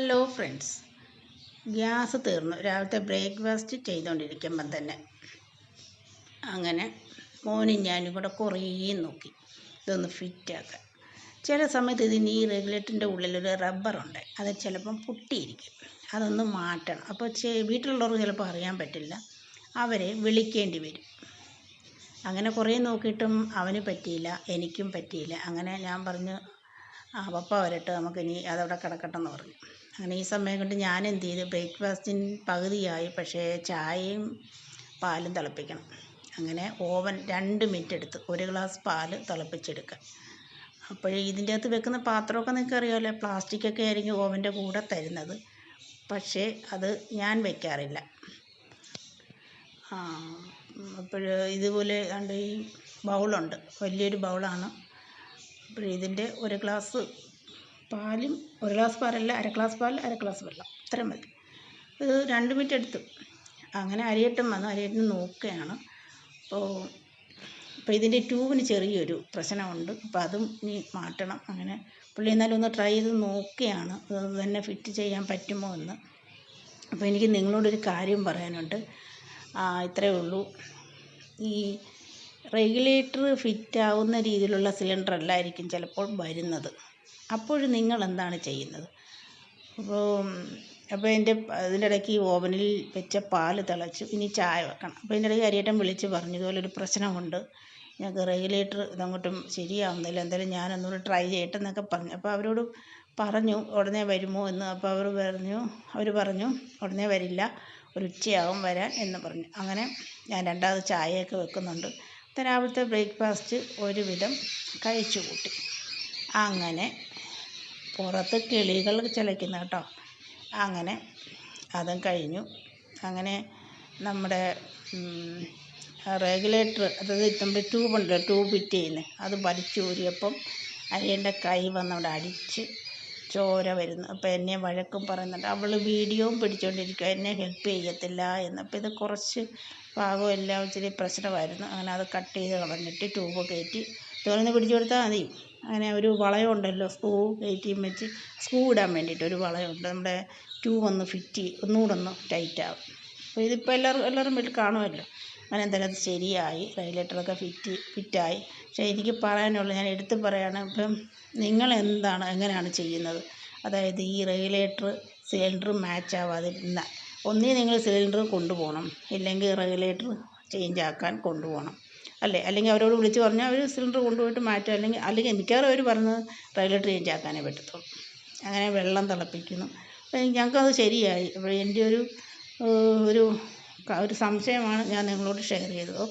Hello friends gas തീർന്നു. രാവിലത്തെ breakfast ചെയ്തുകൊണ്ടിരിക്കുമ്പം തന്നെ. അങ്ങനെ മോനും ഞാനും കൂടെ കുറേ നോക്കി. ഇതൊന്ന് ഫിറ്റാക്കാൻ. ചില സമയത്ത് ഇതിന് ഈ റെഗുലേറ്ററിന്റെ ഉള്ളിലൊരു റബ്ബറുണ്ട്. അത് ചിലപ്പം പൊട്ടിയിരിക്കും. അതൊന്ന് മാറ്റണം. അപ്പോൾ വീട്ടിലുള്ളവർക്ക് ചിലപ്പോൾ അറിയാൻ പറ്റില്ല. അവരെ വിളിക്കേണ്ടി വരും. അങ്ങനെ കുറേ നോക്കിയിട്ടും അവന് പറ്റിയില്ല എനിക്കും പറ്റിയില്ല. അങ്ങനെ ഞാൻ പറഞ്ഞു ആ പപ്പ വരട്ടെ നമുക്കിനി അതവിടെ കിടക്കട്ടെന്ന് പറഞ്ഞു. അങ്ങനെ ഈ സമയം കൊണ്ട് ഞാൻ എന്ത് ചെയ്തു? ബ്രേക്ക്ഫാസ്റ്റിന് പകുതിയായി പക്ഷേ ചായയും പാലും തിളപ്പിക്കണം. അങ്ങനെ ഓവൻ രണ്ട് മിനിറ്റ് എടുത്ത് ഒരു ഗ്ലാസ് പാൽ തിളപ്പിച്ചെടുക്കാൻ അപ്പോൾ ഇതിന്റെ അകത്ത് വെക്കുന്ന പാത്രമൊക്കെ നിങ്ങൾക്ക് അറിയാമല്ലോ പ്ലാസ്റ്റിക്കൊക്കെ ആയിരിക്കും ഓവന്റെ കൂടെ തരുന്നത്. പക്ഷേ അത് ഞാൻ വെക്കാറില്ല. അപ്പോൾ ഇതുപോലെ ഈ ബൗളുണ്ട്. വലിയൊരു ബൗളാണ്. അപ്പോൾ ഇതിന്റെ ഒരു ഗ്ലാസ് പാലും ഒരു ഗ്ലാസ് പാലല്ല അര ഗ്ലാസ് പാൽ അര ഗ്ലാസ് വെള്ളം. ഇത്രയും മതി. ഇത് രണ്ട് മിനിറ്റ് എടുത്തു. അങ്ങനെ അരിയട്ടം വന്നു. അരിയട്ടം നോക്കുകയാണ്. അപ്പോൾ അപ്പോൾ ഇതിന്റെ ട്യൂബിന് ചെറിയൊരു പ്രശ്നമുണ്ട്. അപ്പോൾ അതും ഇനി മാറ്റണം. അങ്ങനെ പുള്ളി എന്നാലും ഒന്ന് ട്രൈ ചെയ്ത് നോക്കുകയാണ്. അത് തന്നെ ഫിറ്റ് ചെയ്യാൻ പറ്റുമോ എന്ന്. അപ്പോൾ എനിക്ക് നിങ്ങളോടൊരു കാര്യം പറയാനുണ്ട്. ഇത്രയേ ഉള്ളൂ. ഈ റെഗുലേറ്റർ ഫിറ്റ് ആവുന്ന രീതിയിലുള്ള സിലിണ്ടർ അല്ലായിരിക്കും ചിലപ്പോൾ വരുന്നത്. അപ്പോൾ നിങ്ങൾ എന്താണ് ചെയ്യുന്നത്? അപ്പോൾ അപ്പോൾ എന്റെ അതിന്റെ ഇടയ്ക്ക് ഓവനിൽ വെച്ച പാൽ തിളച്ചു ഇനി ചായ വെക്കണം. അപ്പോൾ ഇതിന്റെ ഇടയ്ക്ക് അരിയേട്ടൻ വിളിച്ച് പറഞ്ഞു ഇതുപോലെ ഒരു പ്രശ്നമുണ്ട്. ഞങ്ങൾക്ക് റെഗുലേറ്റർ ഇതങ്ങോട്ടും ശരിയാവുന്നില്ല. എന്തായാലും ഞാനൊന്നുകൂടി ട്രൈ ചെയ്യട്ടെ എന്നൊക്കെ പറഞ്ഞു. അപ്പോൾ അവരോട് പറഞ്ഞു ഉടനെ വരുമോ എന്ന്. അപ്പോൾ അവർ പറഞ്ഞു അവർ പറഞ്ഞു ഉടനെ വരില്ല. ഒരു ഉച്ചയാവും വരാൻ എന്ന് പറഞ്ഞു. അങ്ങനെ ഞാൻ രണ്ടാമത് ചായയൊക്കെ വെക്കുന്നുണ്ട്. രാവിലത്തെ ബ്രേക്ക്ഫാസ്റ്റ് ഒരുവിധം കഴിച്ചു കൂട്ടി. അങ്ങനെ പുറത്ത് കിളികൾ ചിലയ്ക്കുന്ന കേട്ടോ. അങ്ങനെ അതും കഴിഞ്ഞു. അങ്ങനെ നമ്മുടെ റെഗുലേറ്റർ അതായത് നമ്മുടെ ട്യൂബുണ്ടല്ലോ ട്യൂബ് ഫിറ്റ് ചെയ്യുന്നത് അത് വലിച്ചൂരിയപ്പം അരിയന്റെ കൈ വന്നവിടെ അടിച്ച് ചോര വരുന്നു. അപ്പോൾ എന്നെ വഴക്കും പറയുന്നുണ്ട്. അവൾ വീഡിയോയും പിടിച്ചുകൊണ്ടിരിക്കുക എന്നെ ഹെൽപ്പ് ചെയ്യത്തില്ല എന്ന്. അപ്പോൾ ഇത് കുറച്ച് ഭാഗം എല്ലാം ഇച്ചിരി പ്രശ്നമായിരുന്നു. അങ്ങനെ അത് കട്ട് ചെയ്ത് കളഞ്ഞിട്ട് ട്യൂബ് കയറ്റി. തുറന്ന് പിടിച്ചു കൊടുത്താൽ മതി. അങ്ങനെ ഒരു വളയമുണ്ടല്ലോ സ്ക്രൂ കയറ്റിയും വെച്ച്. സ്ക്രൂ ഇടാൻ വേണ്ടിയിട്ട് ഒരു വളയമുണ്ട് നമ്മുടെ ട്യൂബ് ഒന്ന് ഫിറ്റ് ഒന്നുകൂടെ ഒന്ന് ടൈറ്റ് ആവും. അപ്പോൾ ഇതിപ്പോൾ എല്ലാവരും എല്ലാവരും വീട്ടിൽ കാണുമല്ലോ. എന്തായാലും അത് ശരിയായി റെഗുലേറ്ററൊക്കെ ഫിറ്റ് ഫിറ്റായി പക്ഷേ എനിക്ക് പറയാനുള്ളത് ഞാൻ എടുത്ത് പറയുകയാണ് ഇപ്പം നിങ്ങൾ എന്താണ് എങ്ങനെയാണ് ചെയ്യുന്നത്? അതായത് ഈ റെഗുലേറ്റർ സിലിണ്ടർ മാച്ച് ആവാതിരുന്നാൽ ഒന്നേ നിങ്ങൾ സിലിണ്ടർ കൊണ്ടുപോകണം. ഇല്ലെങ്കിൽ റെഗുലേറ്റർ ചേഞ്ച് ആക്കാൻ കൊണ്ടുപോകണം. അല്ലേ? അല്ലെങ്കിൽ അവരോട് വിളിച്ച് പറഞ്ഞാൽ അവർ സിലിണ്ടർ കൊണ്ടുപോയിട്ട് മാറ്റും. അല്ലെങ്കിൽ അല്ലെങ്കിൽ മിക്കവാറും അവർ പറഞ്ഞത് റെഗുലേറ്റർ ചേഞ്ച് ആക്കാനേ പറ്റത്തുള്ളൂ. അങ്ങനെ വെള്ളം തിളപ്പിക്കുന്നു. ഞങ്ങൾക്കത് ശരിയായി. അപ്പോൾ എന്റെ ഒരു ഒരു ഒരു സംശയമാണ് ഞാൻ നിങ്ങളോട് ഷെയർ ചെയ്തത്.